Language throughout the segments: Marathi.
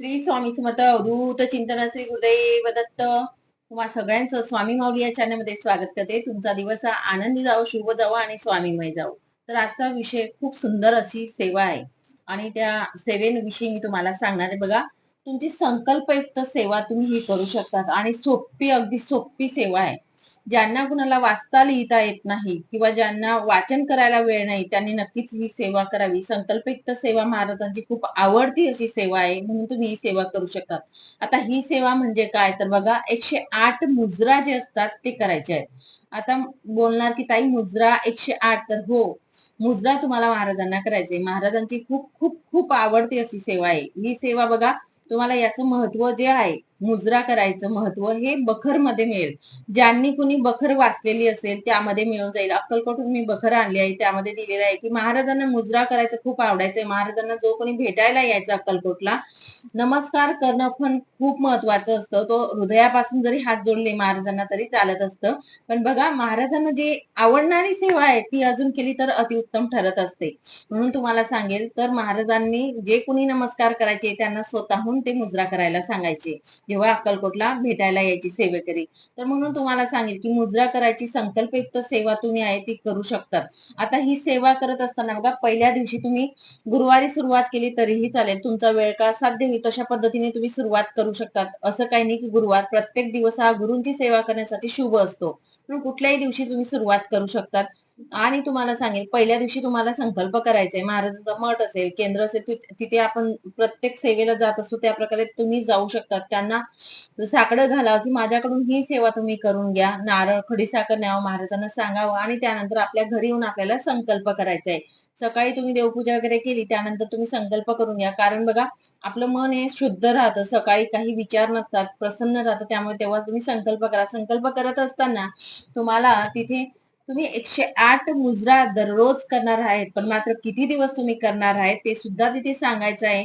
श्री स्वामी समर्थ अवधूत चिंतन श्री गुरुदेव दत्त. तुम्हा सगळ्यांचं स्वामी माऊली या चॅनलमध्ये स्वागत करते. तुमचा दिवस हा आनंदी जावो शुभ जावो आणि स्वामीमय जावो. तर आजचा विषय खूप सुंदर अशी सेवा आहे. आणि त्या सेवेविषयी मी तुम्हाला सांगणार आहे. बघा तुमची संकल्पयुक्त सेवा तुम्ही ही करू शकतात. आणि सोपी अगदी सोपी सेवा आहे. ज्यांना कुणाला वाचता लिहिता येत नाही किंवा ज्यांना वाचन करायला वेळ नाही त्यांनी नक्कीच ही सेवा करावी. संकल्पयुक्त सेवा महाराजांची खूप आवडती अशी सेवा आहे म्हणून तुम्ही ही सेवा करू शकतात. आता ही सेवा म्हणजे काय? तर बघा एकशे आठ मुजरा जे असतात ते करायचे आहेत. आता बोलणार की ताई मुजरा एकशे आठ तर हो मुजरा तुम्हाला महाराजांना करायचे महाराजांची खूप खूप खूप आवडती अशी सेवा आहे. ही सेवा बघा तुम्हाला याचं महत्त्व जे आहे मुजरा करायचं महत्त्व हे बखरमध्ये मिळेल. ज्यांनी कुणी बखर वाचलेली असेल त्यामध्ये मिळून जाईल. अक्कलकोटून मी बखर आणली आहे त्यामध्ये दिलेलं आहे की महाराजांना मुजरा करायचं खूप आवडायचंय. महाराजांना जो कोणी भेटायला यायचा अक्कलकोटला नमस्कार करणं पण खूप महत्वाचं असतं. तो हृदयापासून जरी हात जोडले महाराजांना तरी चालत असतं. पण बघा महाराजांना जे आवडणारी सेवा आहे ती अजून केली तर अतिउत्तम ठरत असते. म्हणून तुम्हाला सांगेल तर महाराजांनी जे कोणी नमस्कार करायचे त्यांना स्वतःहून ते मुजरा करायला सांगायचे. जेव्हा अक्कलकोटला भेटायला यायची सेवेकरी तर म्हणून तुम्हाला सांगेल की मुजरा करायची संकल्पयुक्त सेवा तुम्ही आहे ती करू शकतात. आता ही सेवा करत असताना बघा पहिल्या दिवशी तुम्ही गुरुवारी सुरुवात केली तरीही चालेल. तुमचा वेळ काळ साध्य होईल तशा पद्धतीने तुम्ही सुरुवात करू शकतात. असं काही नाही की गुरुवार प्रत्येक दिवस हा गुरुंची सेवा करण्यासाठी शुभ असतो. पण कुठल्याही दिवशी तुम्ही सुरुवात करू शकतात. आणि तुम्हाला सांगेल पहिल्या दिवशी तुम्हाला संकल्प करायचा आहे महाराजांचा मठ असेल केंद्र असेल तिथे आपण प्रत्येक सेवेला जात असतो. त्या प्रकारे तुम्ही जाऊ शकतात. त्यांना साकडं घाला की माझ्याकडून ही सेवा तुम्ही करून घ्या. नारळ खडीसाखर न्यावं महाराजांना सांगावं आणि त्यानंतर आपल्या घरी येऊन आपल्याला संकल्प करायचा आहे सकाळी तुम्ही देवपूजा वगैरे केली त्यानंतर तुम्ही संकल्प करून घ्या. कारण बघा आपलं मन हे शुद्ध राहतं. सकाळी काही विचार नसतात प्रसन्न राहतं. त्यामुळे तेव्हा तुम्ही संकल्प करा. संकल्प करत असताना तुम्हाला तिथे तुम्ही एकशे आठ मुजरा दररोज करणार आहेत पण मात्र किती दिवस तुम्ही करणार आहेत ते सुद्धा तिथे सांगायचं आहे.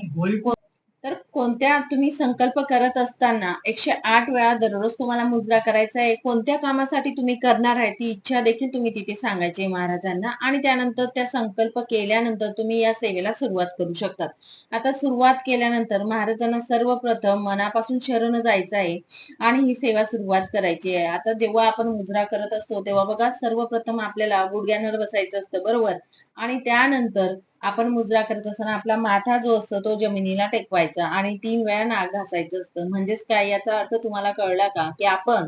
तर कोणत्या तुम्ही संकल्प करत असताना एकशे आठ वेळा दररोज तुम्हाला मुजरा करायचा आहे कोणत्या कामासाठी तुम्ही करणार आहे ती इच्छा देखील तुम्ही तिथे सांगायची महाराजांना. आणि त्यानंतर त्या संकल्प केल्यानंतर तुम्ही या सेवेला सुरुवात करू शकतात. आता सुरुवात केल्यानंतर महाराजांना सर्वप्रथम मनापासून शरण जायचं आहे आणि ही सेवा सुरुवात करायची आहे. आता जेव्हा आपण मुजरा करत असतो तेव्हा बघा सर्वप्रथम आपल्याला गुडघ्यांवर बसायचं असतं बरोबर? आणि त्यानंतर आपण मुजरा करत असताना आपला माथा जो असतो तो जमिनीला टेकवायचा आणि तीन वेळा नाक घासायचं असतं. म्हणजेच काय? याचा अर्थ तुम्हाला कळला का? की आपण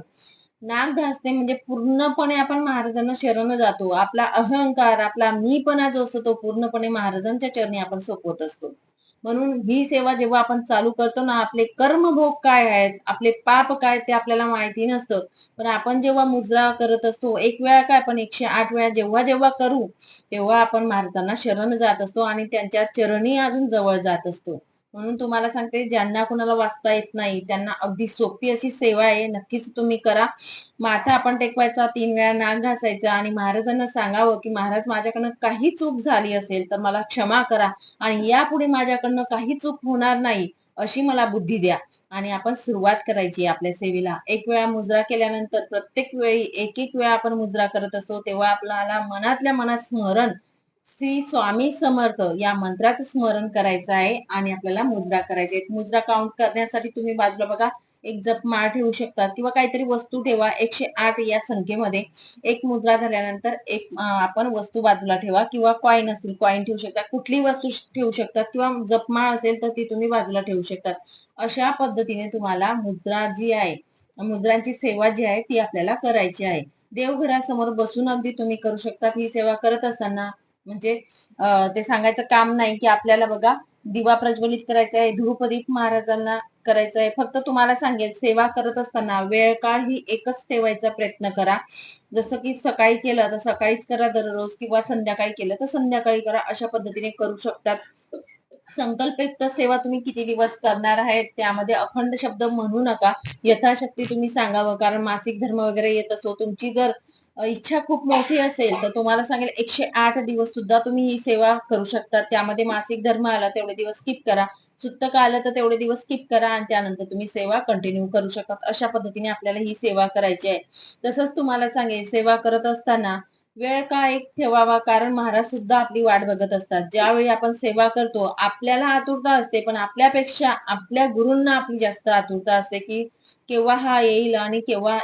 नाक घासणे म्हणजे पूर्णपणे आपण महाराजांना शरण जातो. आपला अहंकार आपला मीपणा जो असतो तो पूर्णपणे महाराजांच्या चरणी आपण सोपवत असतो. म्हणून ही सेवा जेव्हा आपण चालू करतो ना आपले कर्मभोग काय आहेत आपले पाप काय ते आपल्याला माहिती नसतं. पण आपण जेव्हा मुजरा करत असतो एक वेळा काय आपण एकशे आठ वेळा जेव्हा जेव्हा करू तेव्हा आपण महाराजांना शरण जात असतो आणि त्यांच्या चरणी अजून जवळ जात असतो. म्हणून तुम्हाला सांगते ज्यांना कुणाला वाचता येत नाही त्यांना अगदी सोपी अशी सेवा आहे. नक्कीच तुम्ही करा. माथा आपण टेकवायचा तीन वेळा नाक घासायचा आणि महाराजांना सांगावं की महाराज माझ्याकडनं काही चूक झाली असेल तर मला क्षमा करा आणि यापुढे माझ्याकडनं काही चूक होणार नाही अशी मला बुद्धी द्या. आणि आपण सुरुवात करायची आपल्या सेवेला. एक वेळा मुजरा केल्यानंतर प्रत्येक वेळी एक एक वेळा आपण मुजरा करत असतो तेव्हा आपल्याला मनातल्या मनात स्मरण श्री स्वामी समर्थ या मंत्राचं स्मरण करायचं आहे आणि आपल्याला मुद्रा करायची आहे. मुद्रा काउंट करण्यासाठी तुम्ही बाजूला बघा. एक जपमाळ ठेवू शकतात किंवा काहीतरी वस्तू ठेवा. एकशे आठ या संख्येमध्ये एक मुद्रा झाल्यानंतर एक आपण वस्तू बाजूला ठेवा किंवा कॉईन असेल कॉईन ठेवू शकता. कुठली वस्तू ठेवू शकतात किंवा जपमाळ असेल तर ती तुम्ही बाजूला ठेवू शकतात. अशा पद्धतीने तुम्हाला मुद्रा जी आहे मुद्रांची सेवा जी आहे ती आपल्याला करायची आहे. देवघरासमोर बसून अगदी तुम्ही करू शकतात. ही सेवा करत असताना म्हणजे ते सांगायचं काम नाही की आपल्याला बघा दिवा प्रज्वलित करायचा आहे धूपदीप महाराजांना करायचं आहे. फक्त तुम्हाला सांगेल सेवा करत असताना वेळ काळ ही एकच ठेवायचा प्रयत्न करा. जसं की सकाळी केलं तर सकाळीच करा दररोज किंवा संध्याकाळी केलं तर संध्याकाळी करा अशा पद्धतीने करू शकतात. संकल्पयुक्त सेवा तुम्ही किती दिवस करणार आहेत त्यामध्ये अखंड शब्द म्हणू नका. यथाशक्ती तुम्ही सांगावं कारण मासिक धर्म वगैरे येत असो तुमची जर इच्छा खूप मोठी असेल तर तुम्हाला सांगेल एकशे आठ दिवस सुद्धा तुम्ही ही सेवा करू शकता. त्यामध्ये मासिक धर्म आला तेवढे दिवस स्किप करा. सुत्तक आलं तर तेवढे दिवस स्किप करा आणि त्यानंतर तुम्ही सेवा कंटिन्यू करू शकता. अशा पद्धतीने आपल्याला ही सेवा करायची आहे. तसंच तुम्हाला सांगेल सेवा करत असताना वेळ का एक ठेवावा? कारण महाराज सुद्धा आपली वाट बघत असतात. ज्यावेळी आपण सेवा करतो आपल्याला आतुरता असते पण आपल्यापेक्षा आपल्या गुरूंना आपली जास्त आतुरता असते की केव्हा हा येईल आणि केव्हा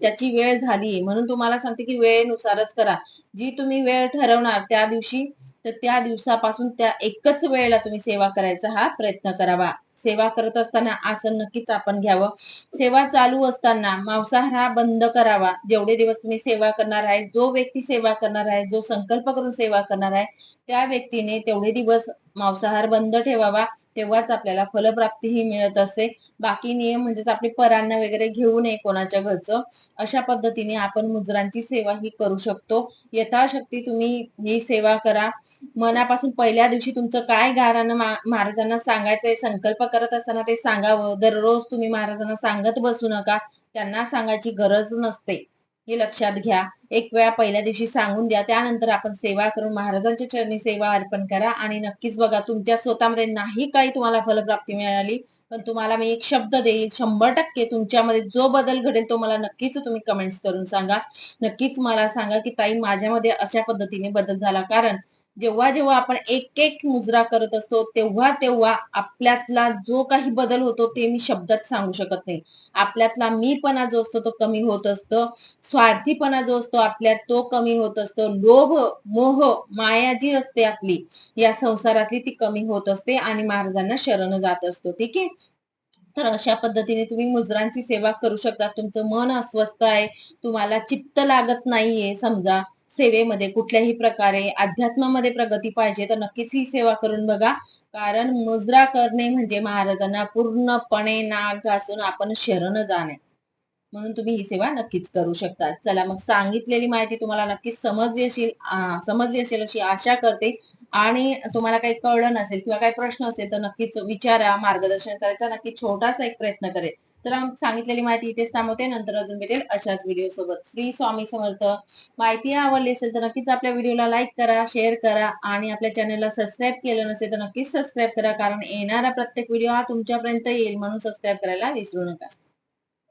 त्याची वेळ झाली म्हणून तुम्हाला सांगते की वेळेनुसारच करा. जी तुम्ही वेळ ठरवणार त्या दिवशी तर त्या दिवसापासून त्या एकच वेळेला तुम्ही सेवा करायचा हा प्रयत्न करावा. सेवा करत असताना आसन नक्कीच आपण घ्यावं. सेवा चालू असताना मांसाहार हा बंद करावा. जेवढे दिवस तुम्ही सेवा करणार आहे जो व्यक्ती सेवा करणार आहे जो संकल्प करून सेवा करणार आहे त्या व्यक्तीने तेवढे दिवस मांसाहार बंद ठेवावा तेव्हाच आपल्याला फलप्राप्ती ही मिळत असते बाकी नियम म्हणजेच आपले परांना वगैरे घेऊ नये कोणाच्या घरचं अशा पद्धतीने आपण मुजरांची सेवा ही करू शकतो. यथाशक्ती तुम्ही ही सेवा करा. मनापासून पहिल्या दिवशी तुमचं काय गारानं महाराजांना सांगायचंय संकल्प करत असताना ते सांगावं. दररोज तुम्ही महाराजांना सांगत बसू नका. त्यांना सांगायची गरज नसते. हे लक्षात घ्या. एक वेळा पहिल्या दिवशी सांगून द्या. त्यानंतर आपण सेवा करून महाराजांच्या चरणी सेवा अर्पण करा. आणि नक्कीच बघा तुमच्या स्वतःमध्ये नाही काही तुम्हाला फलप्राप्ती मिळाली पण तुम्हाला मी एक शब्द देईल. शंभर टक्के तुमच्यामध्ये जो बदल घडेल तो मला नक्कीच तुम्ही कमेंट्स करून सांगा. नक्कीच मला सांगा की ताई माझ्यामध्ये अशा पद्धतीने बदल झाला. कारण जेव्हा जेव्हा आपण एक एक मुजरा करत असतो तेव्हा तेव्हा आपल्यातला जो काही बदल होतो ते मी शब्दात सांगू शकत नाही. आपल्यातला मीपणा जो असतो तो कमी होत असतो. स्वार्थीपणा जो असतो आपल्यात तो कमी होत असतो. लोभ मोह माया जी असते आपली या संसारातली ती कमी होत असते आणि महाराजांना शरण जात असतो. ठीक आहे? तर अशा पद्धतीने तुम्ही मुजरांची सेवा करू शकता. तुमचं मन अस्वस्थ आहे. तुम्हाला चित्त लागत नाहीये समजा. सेवेमध्ये कुठल्याही प्रकारे अध्यात्मामध्ये प्रगती पाहिजे तर नक्कीच ही सेवा करून बघा. कारण मुजरा करणे म्हणजे महाराजांना पूर्णपणे नाग घासून आपण शरण जाणे. म्हणून तुम्ही ही सेवा नक्कीच करू शकता. चला मग सांगितलेली माहिती तुम्हाला नक्कीच समजली असेल समजली असेल अशी आशा करते. आणि तुम्हाला काही कळलं नसेल किंवा काही प्रश्न असेल तर नक्कीच विचारा मार्गदर्शन करायचा नक्की छोटासा एक प्रयत्न करेल तर सांगितलेली माहिती इथेच थांबवते. नंतर अजून भेटेल अशाच व्हिडिओ सोबत. श्री स्वामी समर्थ. माहिती आवडली असेल तर नक्कीच आपल्या व्हिडिओला लाईक करा शेअर करा आणि आपल्या चॅनलला सबस्क्राईब केलं नसेल तर नक्कीच सबस्क्राईब करा. कारण येणारा प्रत्येक व्हिडिओ हा तुमच्यापर्यंत येईल म्हणून सबस्क्राईब करायला विसरू नका.